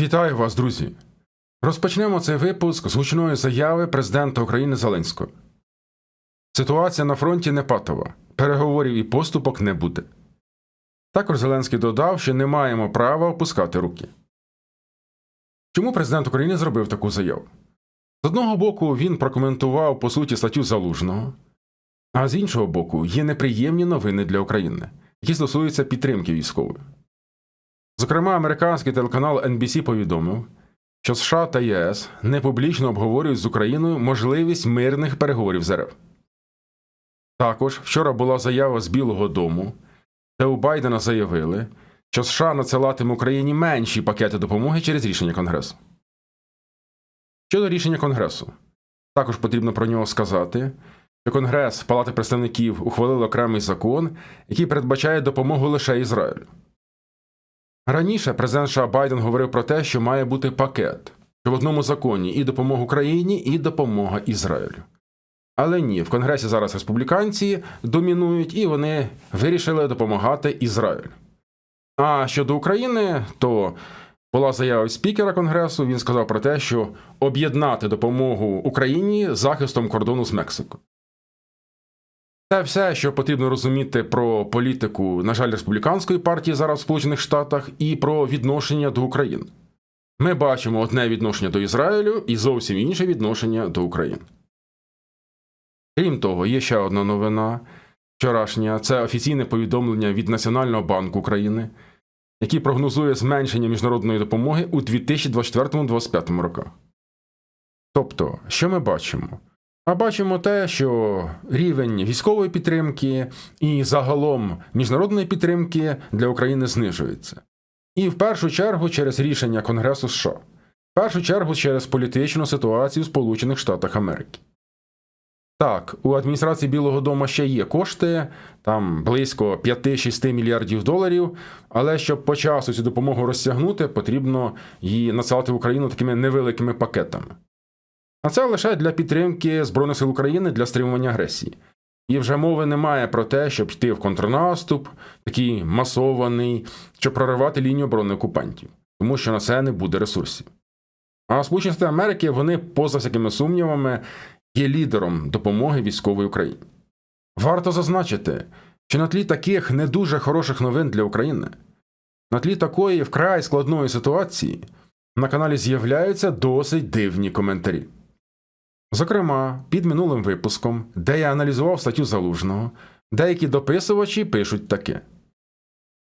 Вітаю вас, друзі! Розпочнемо цей випуск з гучної заяви президента України Зеленського. Ситуація на фронті не патова, переговорів і поступок не буде. Також Зеленський додав, що не маємо права опускати руки. Чому президент України зробив таку заяву? З одного боку, він прокоментував по суті статтю Залужного, а з іншого боку, є неприємні новини для України, які стосуються підтримки військової. Зокрема, американський телеканал NBC повідомив, що США та ЄС непублічно обговорюють з Україною можливість мирних переговорів з РФ. Також вчора була заява з Білого Дому, де у Байдена заявили, що США надсилатиме Україні менші пакети допомоги через рішення Конгресу. Щодо рішення Конгресу, також потрібно про нього сказати, що Конгрес Палати представників ухвалили окремий закон, який передбачає допомогу лише Ізраїлю. Раніше президент США Байден говорив про те, що має бути пакет, що в одному законі і допомога Україні, і допомога Ізраїлю. Але ні, в Конгресі зараз республіканці домінують, і вони вирішили допомагати Ізраїлю. А щодо України, то була заява спікера Конгресу. Він сказав про те, що об'єднати допомогу Україні захистом кордону з Мексикою. Це все, що потрібно розуміти про політику, на жаль, республіканської партії зараз в Сполучених Штатах і про відношення до України. Ми бачимо одне відношення до Ізраїлю і зовсім інше відношення до України. Крім того, є ще одна новина вчорашня це офіційне повідомлення від Національного банку України, який прогнозує зменшення міжнародної допомоги у 2024-2025 роках. Тобто, що ми бачимо? А бачимо те, що рівень військової підтримки і загалом міжнародної підтримки для України знижується. І в першу чергу через рішення Конгресу США, в першу чергу через політичну ситуацію в Сполучених Штатах Америки. Так, у адміністрації Білого Дому ще є кошти, там близько 5-6 мільярдів доларів, але щоб по часу цю допомогу розтягнути, потрібно її надсилати в Україну такими невеликими пакетами. А це лише для підтримки Збройних сил України для стримування агресії. І вже мови немає про те, щоб йти в контрнаступ, такий масований, щоб проривати лінію оборони окупантів, тому що на це не буде ресурсів. А Сполучені Штати Америки вони, поза всякими сумнівами, є лідером допомоги військової Україні. Варто зазначити, що на тлі таких не дуже хороших новин для України, на тлі такої вкрай складної ситуації, на каналі з'являються досить дивні коментарі. Зокрема, під минулим випуском, де я аналізував статтю Залужного, деякі дописувачі пишуть таке: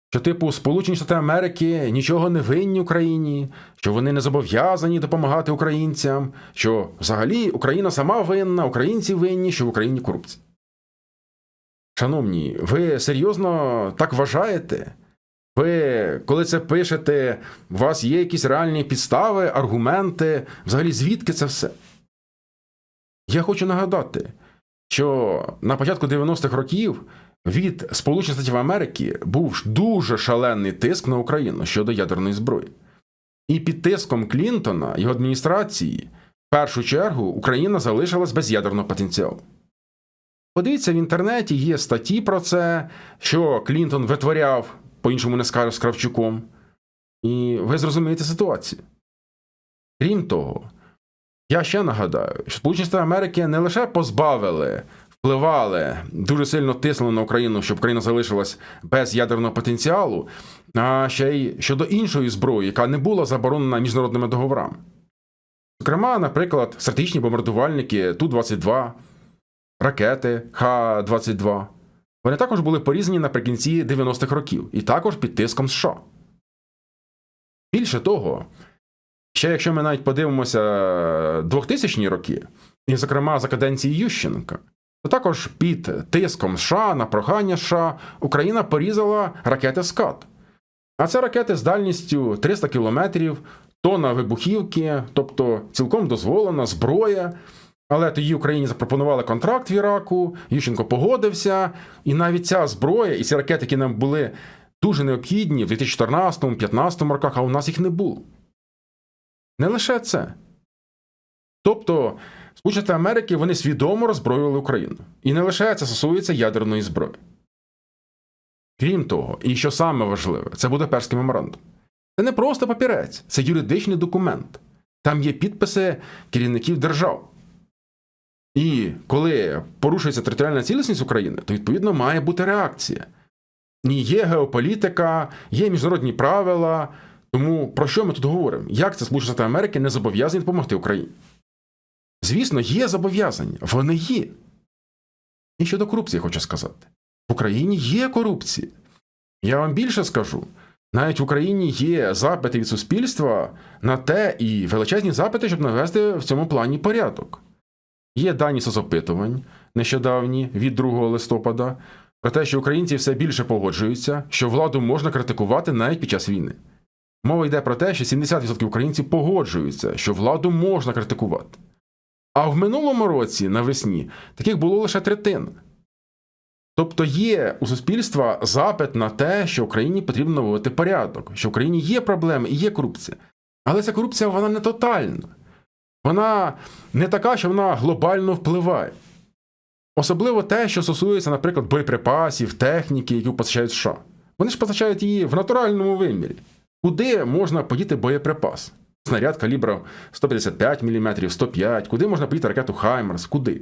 що, типу, Сполучені Штати Америки нічого не винні Україні, що вони не зобов'язані допомагати українцям, що взагалі Україна сама винна, українці винні, що в Україні корупція. Шановні, ви серйозно так вважаєте? Ви, коли це пишете, у вас є якісь реальні підстави, аргументи, взагалі звідки це все? Я хочу нагадати, що на початку 90-х років від Сполучених Штатів Америки був дуже шалений тиск на Україну щодо ядерної зброї. І під тиском Клінтона його адміністрації, в першу чергу, Україна залишилась без ядерного потенціалу. Подивіться, в інтернеті є статті про це, що Клінтон витворяв, по-іншому не скажеш з Кравчуком, і ви зрозумієте ситуацію. Крім того, я ще нагадаю, що Сполучені Штати Америки не лише позбавили, впливали, дуже сильно тиснули на Україну, щоб Україна залишилась без ядерного потенціалу, а ще й щодо іншої зброї, яка не була заборонена міжнародними договорами. Зокрема, наприклад, стратегічні бомбардувальники Ту-22, ракети Х-22. Вони також були порізані наприкінці 90-х років і також під тиском США. Більше того, Ще якщо ми навіть подивимося 2000-ні роки, і, зокрема, за каденції Ющенка, то також під тиском США на прохання США Україна порізала ракети СКАТ. А це ракети з дальністю 300 кілометрів, тонна вибухівки, тобто цілком дозволена зброя. Але тоді Україні запропонували контракт в Іраку, Ющенко погодився, і навіть ця зброя і ці ракети, які нам були дуже необхідні в 2014-2015 роках, а у нас їх не було. Не лише це. Тобто, Сполучені Америки вони свідомо роззброювали Україну. І не лише це стосується ядерної зброї. Крім того, і що саме важливе, це Будапештський меморандум. Це не просто папірець, це юридичний документ. Там є підписи керівників держав. І коли порушується територіальна цілісність України, то відповідно має бути реакція. Є геополітика, є міжнародні правила. Тому про що ми тут говоримо? Як це Сполучені Штати Америки не зобов'язані допомогти Україні? Звісно, є зобов'язання, вони є. І щодо корупції хочу сказати: в Україні є корупція. Я вам більше скажу. Навіть в Україні є запити від суспільства на те і величезні запити, щоб навести в цьому плані порядок. Є дані соцопитувань нещодавні від 2 листопада про те, що українці все більше погоджуються, що владу можна критикувати навіть під час війни. Мова йде про те, що 70% українців погоджуються, що владу можна критикувати. А в минулому році, навесні, таких було лише третина. Тобто є у суспільства запит на те, що Україні потрібно наводити порядок, що в Україні є проблеми і є корупція. Але ця корупція вона не тотальна. Вона не така, що вона глобально впливає. Особливо те, що стосується, наприклад, боєприпасів, техніки, які постачають США. Вони ж постачають її в натуральному вимірі. Куди можна подіти боєприпас? Снаряд калібру 155 мм, 105, куди можна подіти ракету Хаймерс? Куди?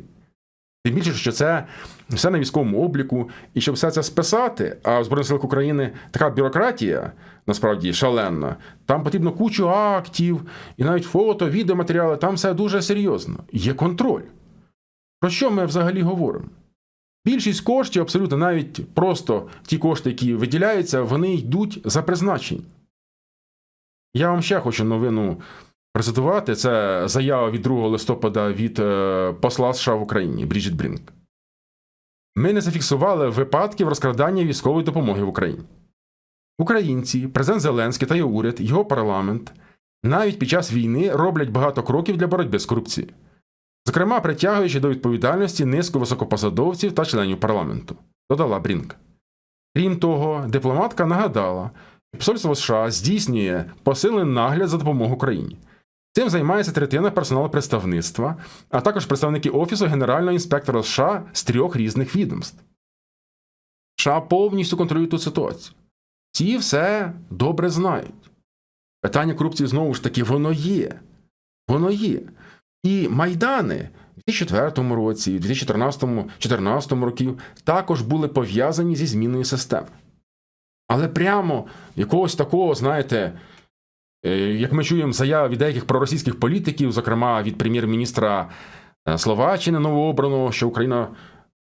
Тим більше, що це все на військовому обліку, і щоб все це списати, а в Збройних силах України така бюрократія, насправді шаленна, там потрібно кучу актів, і навіть фото, відеоматеріали, там все дуже серйозно. Є контроль. Про що ми взагалі говоримо? Більшість коштів, абсолютно навіть просто ті кошти, які виділяються, вони йдуть за призначенням. Я вам ще хочу новину процитувати. Це заява від 2 листопада від е, посла США в Україні Бріджит Брінк. Ми не зафіксували випадків розкрадання військової допомоги в Україні. Українці, президент Зеленський та його уряд, його парламент навіть під час війни роблять багато кроків для боротьби з корупцією, зокрема притягуючи до відповідальності низку високопосадовців та членів парламенту, додала Брінк. Крім того, дипломатка нагадала, посольство США здійснює посилений нагляд за допомогою Україні. Цим займається третина персоналу представництва, а також представники Офісу Генерального інспектора США з трьох різних відомств. США повністю контролюють ту ситуацію. Ці все добре знають. Питання корупції знову ж таки воно є. Воно є. І майдани у 2004 році, у 2014-2014 років також були пов'язані зі зміною системи. Але прямо якогось такого, знаєте, е, як ми чуємо заяви від деяких проросійських політиків, зокрема від прем'єр-міністра е, Словаччини новообраного, що Україна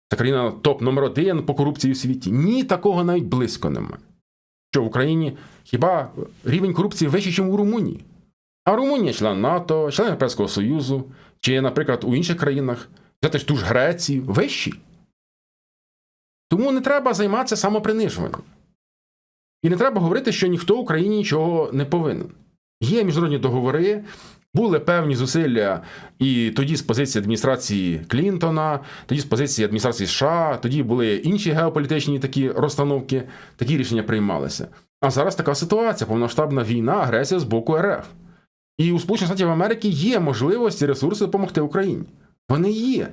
це країна топ номер один по корупції в світі. Ні, такого навіть близько немає. Що в Україні хіба рівень корупції вищий, ніж у Румунії? А Румунія член НАТО, член Європейського Союзу, чи, наприклад, у інших країнах, взяти ж ту ж Грецію, вищі. Тому не треба займатися самопринижуванням. І не треба говорити, що ніхто Україні нічого не повинен. Є міжнародні договори, були певні зусилля і тоді з позиції адміністрації Клінтона, тоді з позиції адміністрації США, тоді були інші геополітичні такі розстановки, такі рішення приймалися. А зараз така ситуація: повноштабна війна, агресія з боку РФ. І у Сполучених Штатів Америки є можливості ресурси допомогти Україні. Вони є.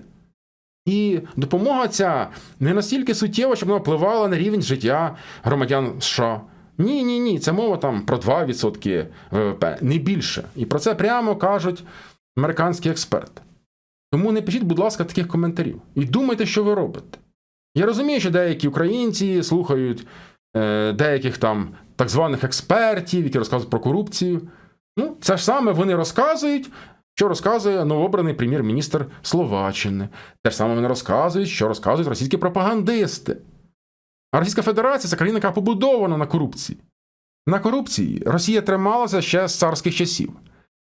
І допомога ця не настільки суттєва, щоб вона впливала на рівень життя громадян США. Ні, ні, ні. Це мова там про 2% ВВП, не більше. І про це прямо кажуть американські експерти. Тому не пишіть, будь ласка, таких коментарів. І думайте, що ви робите. Я розумію, що деякі українці слухають е, деяких там так званих експертів, які розказують про корупцію. Ну, це ж саме вони розказують, що розказує новообраний прем'єр-міністр Словаччини. Те ж саме вони розказують, що розказують російські пропагандисти. А Російська Федерація це країна, яка побудована на корупції. На корупції Росія трималася ще з царських часів.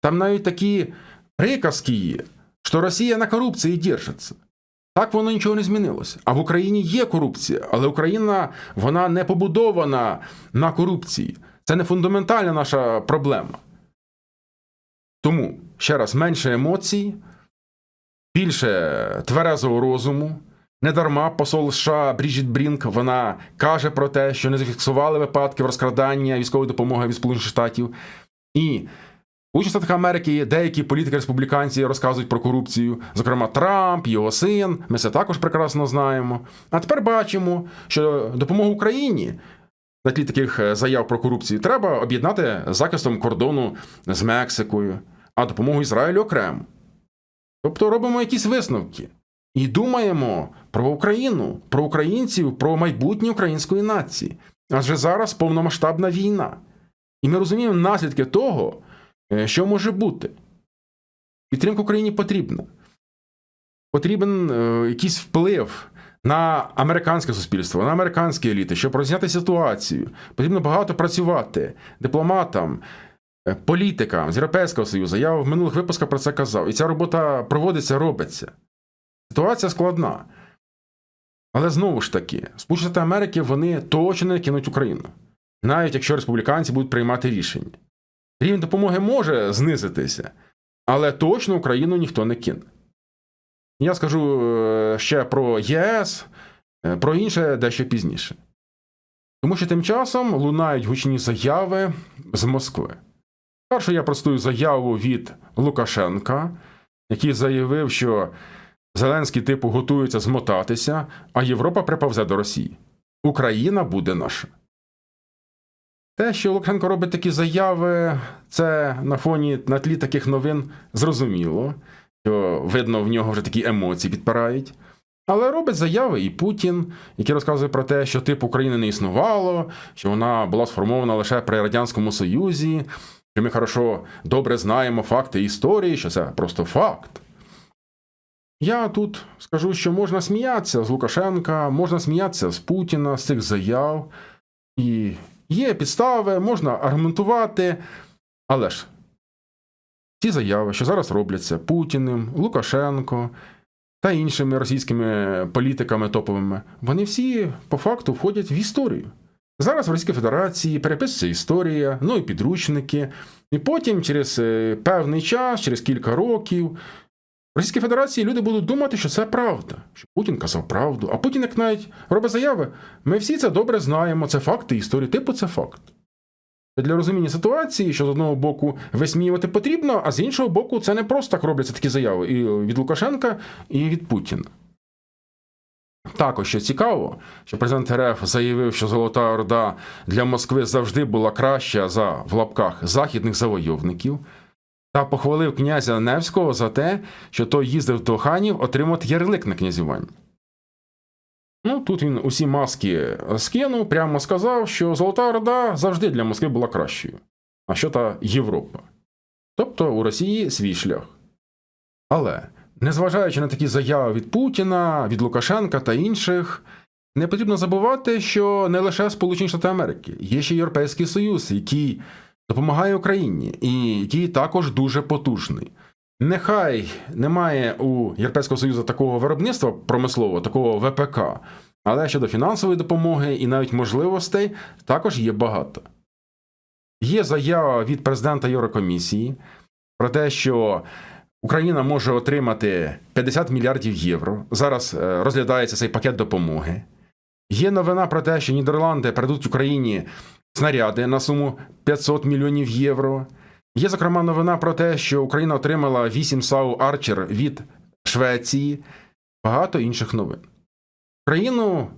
Там навіть такі приказки є, що Росія на корупції держиться. Так воно нічого не змінилося. А в Україні є корупція, але Україна вона не побудована на корупції. Це не фундаментальна наша проблема. Тому, ще раз, менше емоцій, більше тверезого розуму. Недарма посол США Бріджіт Брінк вона каже про те, що не зафіксували випадків розкрадання військової допомоги від Сполучених Штатів. І у Штатах Америки деякі політики республіканці розказують про корупцію, зокрема Трамп, його син. Ми це також прекрасно знаємо. А тепер бачимо, що допомога Україні на тлі таких е, заяв про корупцію треба об'єднати захистом кордону з Мексикою, а допомогу Ізраїлю окремо. Тобто робимо якісь висновки і думаємо про Україну, про українців, про майбутнє української нації. Адже зараз повномасштабна війна. І ми розуміємо наслідки того, е, що може бути. Підтримка Україні потрібна. Потрібен е, якийсь вплив на американське суспільство, на американські еліти, щоб розняти ситуацію. Потрібно багато працювати дипломатам, політикам з Європейського Союзу. Я в минулих випусках про це казав. І ця робота проводиться, робиться. Ситуація складна. Але знову ж таки, Сполучені Штати Америки вони точно не кинуть Україну, навіть якщо республіканці будуть приймати рішення. Рівень допомоги може знизитися, але точно Україну ніхто не кине. Я скажу е, ще про ЄС, е, про інше дещо пізніше. Тому що тим часом лунають гучні заяви з Москви. Першу я простую заяву від Лукашенка, який заявив, що Зеленський типу готується змотатися, а Європа приповзе до Росії. Україна буде наша. Те, що Лукашенко робить такі заяви, це на фоні на тлі таких новин зрозуміло, що видно, в нього вже такі емоції підпирають. Але робить заяви і Путін, який розказує про те, що тип України не існувало, що вона була сформована лише при Радянському Союзі, що ми хорошо добре знаємо факти історії, що це просто факт. Я тут скажу, що можна сміятися з Лукашенка, можна сміятися з Путіна, з цих заяв. І є підстави, можна аргументувати. Але ж ці заяви, що зараз робляться Путіним, Лукашенко та іншими російськими політиками топовими, вони всі по факту входять в історію. Зараз в Російській Федерації переписується історія, ну і підручники, і потім через е, певний час, через кілька років, в Російській Федерації люди будуть думати, що це правда, що Путін казав правду, а Путін, як навіть робить заяви, ми всі це добре знаємо, це факти історії, типу це факт. Для розуміння ситуації, що з одного боку висміювати потрібно, а з іншого боку, це не просто так робляться такі заяви і від Лукашенка, і від Путіна. Також що цікаво, що президент РФ заявив, що Золота Орда для Москви завжди була краща за в лапках західних завойовників, та похвалив князя Невського за те, що той їздив до ханів отримати ярлик на князювання. Ну, тут він усі маски скинув, прямо сказав, що Золота Орда завжди для Москви була кращою, а що та Європа. Тобто у Росії свій шлях. Але, незважаючи на такі заяви від Путіна, від Лукашенка та інших, не потрібно забувати, що не лише Сполучені Штати Америки, є ще Європейський Союз, який допомагає Україні, і який також дуже потужний. Нехай немає у Європейського Союзу такого виробництва промислового, такого ВПК, але щодо фінансової допомоги і навіть можливостей також є багато. Є заява від президента Єврокомісії про те, що Україна може отримати 50 мільярдів євро. Зараз е, розглядається цей пакет допомоги. Є новина про те, що Нідерланди передадуть Україні снаряди на суму 500 мільйонів євро. Є, зокрема, новина про те, що Україна отримала 8 САУ Арчер від Швеції, багато інших новин. Україну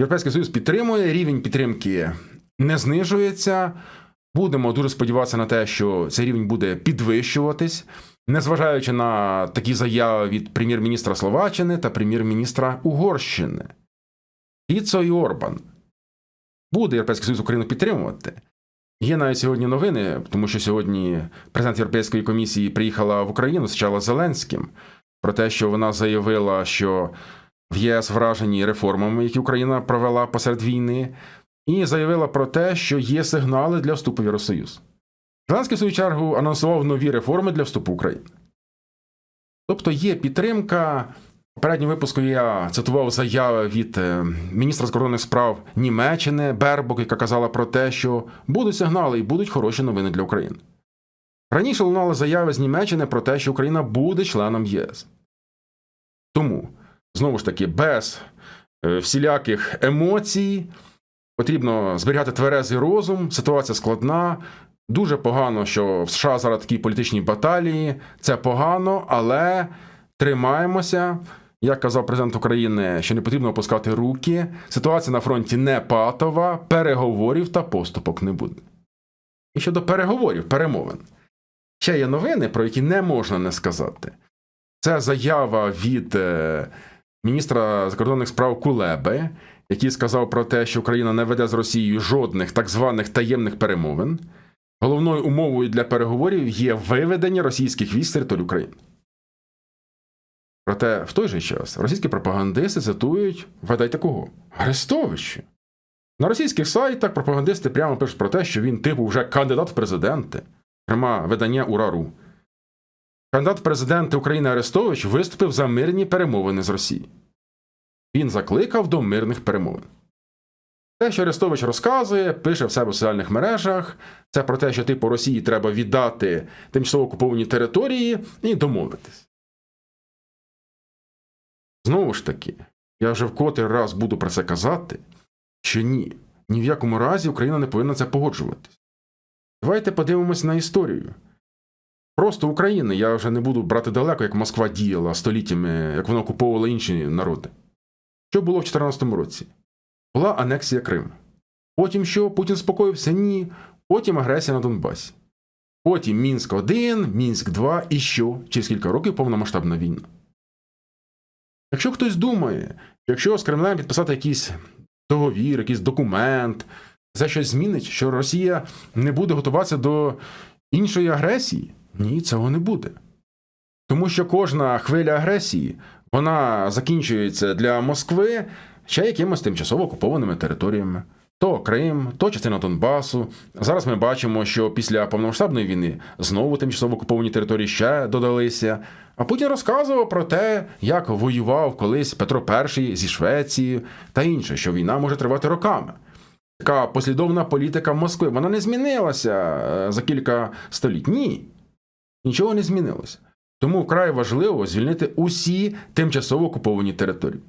Європейський Союз підтримує, рівень підтримки не знижується. Будемо дуже сподіватися на те, що цей рівень буде підвищуватись, незважаючи на такі заяви від прем'єр-міністра Словаччини та прем'єр-міністра Угорщини. Фіцо і Орбан. Буде Європейський Союз Україну підтримувати. Є навіть сьогодні новини, тому що сьогодні президент Європейської комісії приїхала в Україну з Зеленським про те, що вона заявила, що в ЄС вражені реформами, які Україна провела посеред війни, і заявила про те, що є сигнали для вступу в Євросоюз. Зеленський, в свою чергу, анонсував нові реформи для вступу України. Тобто є підтримка. Попередньому випуску я цитував заяви від е, міністра закордонних справ Німеччини Бербок, яка казала про те, що будуть сигнали і будуть хороші новини для України. Раніше лунали заяви з Німеччини про те, що Україна буде членом ЄС. Тому, знову ж таки, без е, всіляких емоцій потрібно зберігати тверезий розум, ситуація складна. Дуже погано, що в США зараз такі політичні баталії. Це погано, але тримаємося. Як казав президент України, що не потрібно опускати руки, ситуація на фронті не патова, переговорів та поступок не буде. І щодо переговорів, перемовин. Ще є новини, про які не можна не сказати. Це заява від е, міністра закордонних справ Кулеби, який сказав про те, що Україна не веде з Росією жодних так званих таємних перемовин. Головною умовою для переговорів є виведення російських військ з території України. Проте в той же час російські пропагандисти цитують, вгадайте кого? Арестовича. На російських сайтах пропагандисти прямо пишуть про те, що він, типу, вже кандидат в президенти, зокрема видання Урару. Кандидат в президенти України Арестович виступив за мирні перемовини з Росією. Він закликав до мирних перемовин. Те, що Арестович розказує, пише в себе в соціальних мережах, це про те, що типу Росії треба віддати тимчасово окуповані території і домовитись. Знову ж таки, я вже в котрий раз буду про це казати, що ні, ні в якому разі Україна не повинна це погоджуватись. Давайте подивимось на історію. Просто України я вже не буду брати далеко, як Москва діяла століттями, як вона окуповувала інші народи. Що було в 2014 році? Була анексія Криму. Потім що? Путін спокоївся? Ні. Потім агресія на Донбасі. Потім Мінськ 1, Мінськ 2 і що? Через кілька років повномасштабна війна. Якщо хтось думає, якщо з Кремлем підписати якийсь договір, якийсь документ, це щось змінить, що Росія не буде готуватися до іншої агресії, ні, цього не буде. Тому що кожна хвиля агресії вона закінчується для Москви ще якимось тимчасово окупованими територіями. То Крим, то частина Донбасу. Зараз ми бачимо, що після повномасштабної війни знову тимчасово окуповані території ще додалися. А Путін розказував про те, як воював колись Петро І зі Швецією та інше, що війна може тривати роками. Така послідовна політика Москви вона не змінилася е, за кілька століть. Ні. Нічого не змінилося. Тому вкрай важливо звільнити усі тимчасово окуповані території.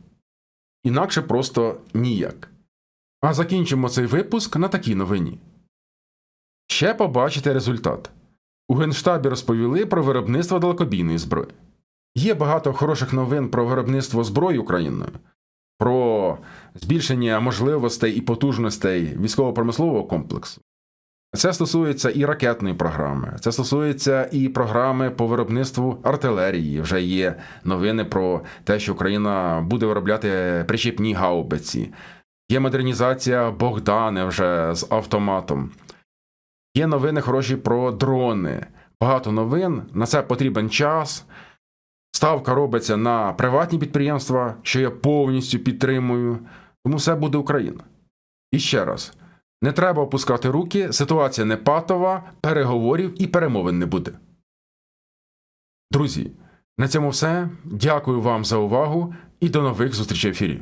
Інакше просто ніяк. А закінчимо цей випуск на такій новині. Ще побачите результат. У Генштабі розповіли про виробництво далекобійної зброї. Є багато хороших новин про виробництво зброї Україною, про збільшення можливостей і потужностей військово-промислового комплексу. Це стосується і ракетної програми, це стосується і програми по виробництву артилерії. Вже є новини про те, що Україна буде виробляти причіпні гаубиці. Є модернізація Богдани вже з автоматом. Є новини хороші про дрони. Багато новин. На це потрібен час. Ставка робиться на приватні підприємства, що я повністю підтримую. Тому все буде Україна. І ще раз: не треба опускати руки, ситуація не патова, переговорів і перемовин не буде. Друзі, на цьому все. Дякую вам за увагу і до нових зустрічей в ефірі.